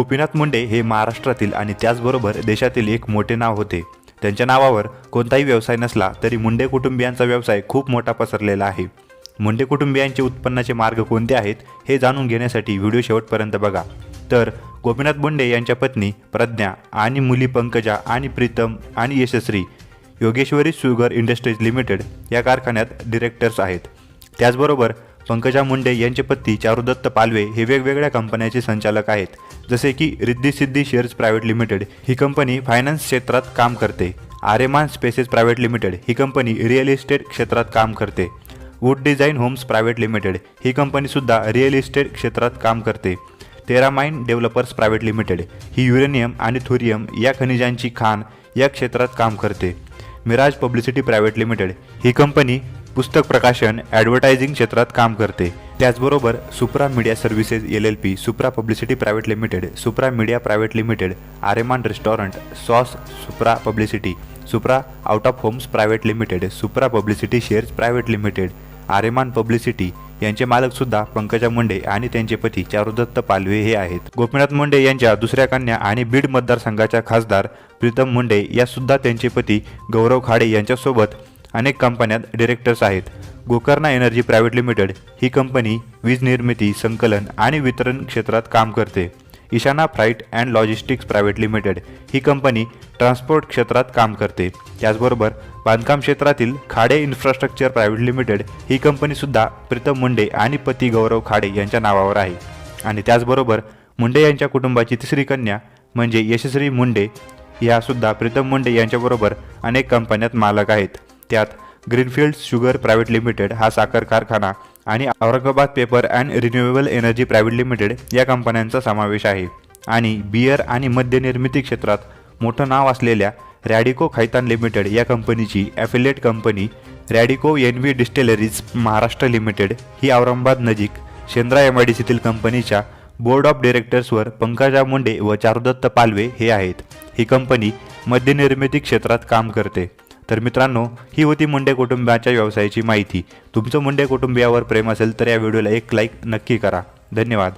गोपीनाथ मुंडे हे महाराष्ट्रातील आणि त्याचबरोबर देशातील एक मोठे नाव होते. त्यांच्या नावावर कोणताही व्यवसाय नसला तरी मुंडे कुटुंबियांचा व्यवसाय खूप मोठा पसरलेला आहे. मुंडे कुटुंबियांचे उत्पन्नाचे मार्ग कोणते आहेत हे जाणून घेण्यासाठी व्हिडिओ शेवटपर्यंत बघा. तर गोपीनाथ मुंडे यांच्या पत्नी प्रज्ञा आणि मुली पंकजा आणि प्रीतम आणि Yashaswi Yogeshwari sugar industries limited या कारखान्यात डिरेक्टर्स आहेत. त्याचबरोबर पंकजा मुंडे यांचे पती चारुदत्त पालवे हे वेगवेगळ्या कंपन्याचे संचालक आहेत. जसे की Riddhi Siddhi shares private limited ही कंपनी फायनान्स क्षेत्रात काम करते. आरेमान स्पेसेस प्रायव्हेट लिमिटेड ही कंपनी रिअल इस्टेट क्षेत्रात काम करते. Wood design homes private limited ही कंपनीसुद्धा रिअल इस्टेट क्षेत्रात काम करते. तेरामाइन डेव्हलपर्स प्रायव्हेट लिमिटेड ही युरेनियम आणि थोरियम या खनिजांची खाण या क्षेत्रात काम करते. मिराज पब्लिसिटी प्रायव्हेट लिमिटेड ही कंपनी पुस्तक प्रकाशन ॲडव्हर्टायझिंग क्षेत्रात काम करते. त्याचबरोबर Supra media services L L P Supra publicity private limited Supra media private limited आरेमान restaurant sauce Supra publicity Supra out of homes private limited Supra publicity shares private limited आरेमान publicity यांचे मालकसुद्धा पंकजा मुंडे आणि त्यांचे पती चारुदत्त पालवे हे आहेत. गोपीनाथ मुंडे यांच्या दुसऱ्या कन्या आणि बीड मतदारसंघाच्या खासदार प्रीतम मुंडे यासुद्धा त्यांचे पती गौरव खाडे यांच्यासोबत अनेक कंपन्यात डिरेक्टर्स आहेत. गोकर्णा एनर्जी प्रायव्हेट लिमिटेड ही कंपनी वीज निर्मिती संकलन आणि वितरण क्षेत्रात काम करते. Ishana freight and logistics private limited he company transport क्षेत्रात काम करते. त्याचबरोबर बांधकाम क्षेत्रातील खाडे इन्फ्रास्ट्रक्चर प्रायव्हेट लिमिटेड ही कंपनीसुद्धा प्रीतम मुंडे आणि पती गौरव खाडे यांच्या नावावर आहे. आणि त्याचबरोबर मुंडे यांच्या कुटुंबाची तिसरी कन्या म्हणजे यशस्वी मुंडे यासुद्धा प्रीतम मुंडे यांच्याबरोबर अनेक कंपन्यात मालक आहेत. त्यात ग्रीनफील्ड शुगर प्रायव्हेट लिमिटेड हा साखर कारखाना आणि Aurangabad paper and renewable energy private limited या कंपन्यांचा समावेश आहे. आणि बियर आणि मद्य निर्मिती क्षेत्रात मोठं नाव असलेल्या रॅडिको खैतान लिमिटेड या कंपनीची affiliate company Radico N V distilleries Maharashtra limited ही औरंगाबाद नजीक शेंद्रा एम आय डी सीतील कंपनीच्या बोर्ड ऑफ डिरेक्टर्सवर पंकजा मुंडे व चारुदत्त पालवे हे आहेत. ही कंपनी मद्यनिर्मिती क्षेत्रात काम करते. तर मित्रांनो ही होती मुंडे कुटुंबाच्या व्यवसायाची माहिती. तुमचं मुंडे कुटुंबियावर प्रेम असेल तर या व्हिडिओला एक लाईक नक्की करा. धन्यवाद.